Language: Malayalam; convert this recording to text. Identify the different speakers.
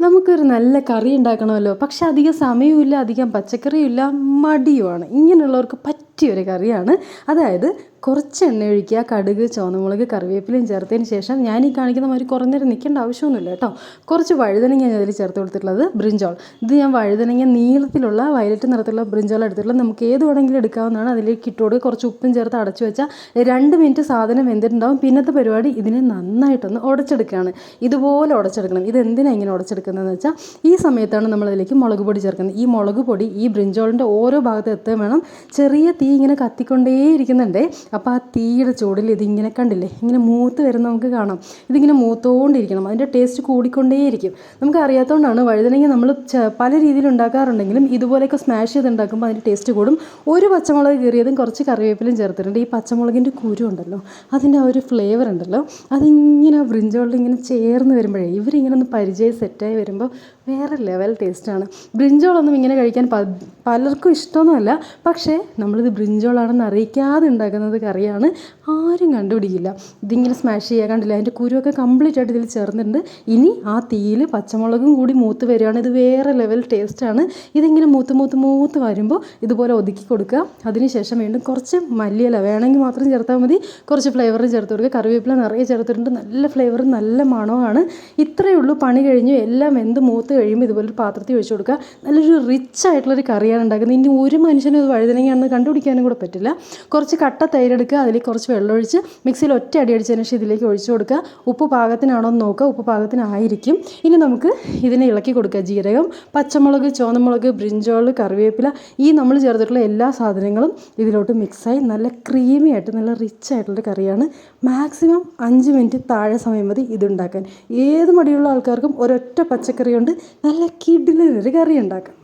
Speaker 1: നമുക്കൊരു നല്ല കറി ഉണ്ടാക്കണമല്ലോ. പക്ഷെ അധികം സമയമില്ല അധികം പച്ചക്കറിയില്ല മടിയുമാണ്. ഇങ്ങനെയുള്ളവർക്ക് പറ്റിയൊരു കറിയാണ്. അതായത് കുറച്ച് എണ്ണ ഒഴിക്കുക കടുക് ചുവന്നമുളക് കറിവേപ്പിലയും ചേർത്തതിന് ശേഷം ഞാൻ ഈ കാണിക്കുന്ന മാതിരി കുറേ നിൽക്കേണ്ട ആവശ്യമൊന്നുമില്ല കേട്ടോ. കുറച്ച് വഴുതനങ്ങ ഞാൻ അതിൽ ചേർത്ത് കൊടുത്തിട്ടുള്ളത് ബ്രിഞ്ചോൾ ഇത് ഞാൻ വഴുതനങ്ങ നീളത്തിലുള്ള വയലറ്റ് നിറത്തിലുള്ള ബ്രിഞ്ചോൾ എടുത്തിട്ടുള്ളത്. നമുക്ക് ഏത് വേണമെങ്കിലും എടുക്കാവുന്നതാണ്. അതിലേക്ക് ഇട്ടോട് കുറച്ച് ഉപ്പും ചേർത്ത് അടച്ചു വെച്ചാൽ രണ്ട് മിനിറ്റ് സാധനം വെന്തിട്ടുണ്ടാവും. പിന്നത്തെ പരിപാടി ഇതിനെ നന്നായിട്ടൊന്ന് ഉടച്ചെടുക്കുകയാണ്. ഇതുപോലെ ഉടച്ചെടുക്കണം. ഇത് എന്തിനാണ് ഇങ്ങനെ ഉടച്ചെടുക്കുന്നതെന്ന് വെച്ചാൽ ഈ സമയത്താണ് നമ്മൾ അതിലേക്ക് മുളക് പൊടി ചേർക്കുന്നത്. ഈ മുളക് പൊടി ഈ ബ്രിഞ്ചോളിന്റെ ഓരോ ഭാഗത്ത് എത്തുകയും വേണം. ചെറിയ തീ ഇങ്ങനെ കത്തിക്കൊണ്ടേയിരിക്കുന്നുണ്ടേ. അപ്പോൾ ആ തീയുടെ ചൂടിൽ ഇതിങ്ങനെ കണ്ടില്ലേ? ഇങ്ങനെ മൂത്ത് വരുന്ന നമുക്ക് കാണാം. ഇതിങ്ങനെ മൂത്തോണ്ടിരിക്കണം. അതിന്റെ ടേസ്റ്റ് കൂടിക്കൊണ്ടേയിരിക്കും. നമുക്ക് അറിയാത്തതുകൊണ്ടാണ് വഴുതനങ്ങ നമ്മൾ പല രീതിയിൽ ഉണ്ടാക്കാറുണ്ടെങ്കിലും ഇതുപോലെയൊക്കെ സ്മാഷ് ചെയ്ത് ഉണ്ടാക്കുമ്പോൾ അതിന്റെ ടേസ്റ്റ് കൂടും. ഒരു പച്ചമുളക് കീറിയതും കുറച്ച് കറിവേപ്പിലും ചേർത്തിട്ടുണ്ട്. ഈ പച്ചമുളകിന്റെ കുരു ഉണ്ടല്ലോ അതിന്റെ ആ ഒരു ഫ്ലേവർ ഉണ്ടല്ലോ അതിങ്ങനെ ബ്രിഞ്ചോളിൽ ഇങ്ങനെ ചേർന്ന് വരുമ്പോഴേ ഇവരിങ്ങനെ ഒന്ന് പരിചയം സെറ്റായി വരുമ്പോൾ വേറെ ലെവൽ ടേസ്റ്റാണ് ബ്രിഞ്ചോളൊന്നും ഇങ്ങനെ കഴിക്കാൻ പലർക്കും ഇഷ്ടമൊന്നുമല്ല. പക്ഷേ നമ്മളിത് ബ്രിഞ്ചോളാണെന്ന് അറിയിക്കാതെ ഉണ്ടാക്കുന്നത് കറിയാണ് ആരും കണ്ടുപിടിക്കില്ല. ഇതിങ്ങനെ സ്മാഷ് ചെയ്യുക കണ്ടില്ല? അതിന്റെ കുരുവൊക്കെ കംപ്ലീറ്റ് ആയിട്ട് ഇതിൽ ചേർന്നിട്ടുണ്ട്. ഇനി ആ തീയിൽ പച്ചമുളകും കൂടി മൂത്ത് വരികയാണ്. ഇത് വേറെ ലെവൽ ടേസ്റ്റാണ് ഇതിങ്ങനെ മൂത്ത് മൂത്ത് മൂത്ത് വരുമ്പോൾ ഇതുപോലെ ഒതുക്കി കൊടുക്കുക. അതിനുശേഷം വീണ്ടും കുറച്ച് മല്ലിയില വേണമെങ്കിൽ മാത്രം ചേർത്താൽ മതി. കുറച്ച് ഫ്ലേവറും ചേർത്ത് കൊടുക്കുക. കറിവേപ്പില നിറയെ ചേർത്തിട്ടുണ്ട്. നല്ല ഫ്ലേവറും നല്ല മണമാണ് ഇത്രയേ ഉള്ളൂ. പണി കഴിഞ്ഞു. എല്ലാം എന്ത് മൂത്ത് കഴിയുമ്പോൾ ഇതുപോലൊരു പാത്രത്തിൽ ഒഴിച്ചു കൊടുക്കുക. നല്ലൊരു റിച്ച് ആയിട്ടുള്ളൊരു കറിയാണ് ഉണ്ടാക്കുന്നത്. ഇനി ഒരു മനുഷ്യനും ഇത് വഴുതനങ്ങയാണെന്ന് കണ്ടുപിടിക്കാനും കൂടെ പറ്റില്ല. കുറച്ച് കട്ട തൈരെടുക്കുക അതിലേക്ക് കുറച്ച് വെള്ളമൊഴിച്ച് മിക്സിയിൽ ഒറ്റ അടി അടിച്ചതിന് ശേഷം ഇതിലേക്ക് ഒഴിച്ചു കൊടുക്കുക. ഉപ്പ് പാകത്തിനാണോ എന്ന് നോക്കുക. ഉപ്പ് പാകത്തിനായിരിക്കും. ഇനി നമുക്ക് ഇതിനെ ഇളക്കി കൊടുക്കുക. ജീരകം പച്ചമുളക് ചുവന്നമുളക് ബ്രിഞ്ചോൾ കറിവേപ്പില ഈ നമ്മൾ ചേർത്തിട്ടുള്ള എല്ലാ സാധനങ്ങളും ഇതിലോട്ട് മിക്സായി നല്ല ക്രീമി ആയിട്ട് നല്ല റിച്ച് ആയിട്ടുള്ള കറിയാണ്. മാക്സിമം അഞ്ച് മിനിറ്റ് താഴെ സമയം മതി ഇതുണ്ടാക്കാൻ ഏത് മടിയുള്ള ആൾക്കാർക്കും ഒരൊറ്റ പച്ചക്കറി കൊണ്ട് നല്ല ഒരു കറി ഉണ്ടാക്കാം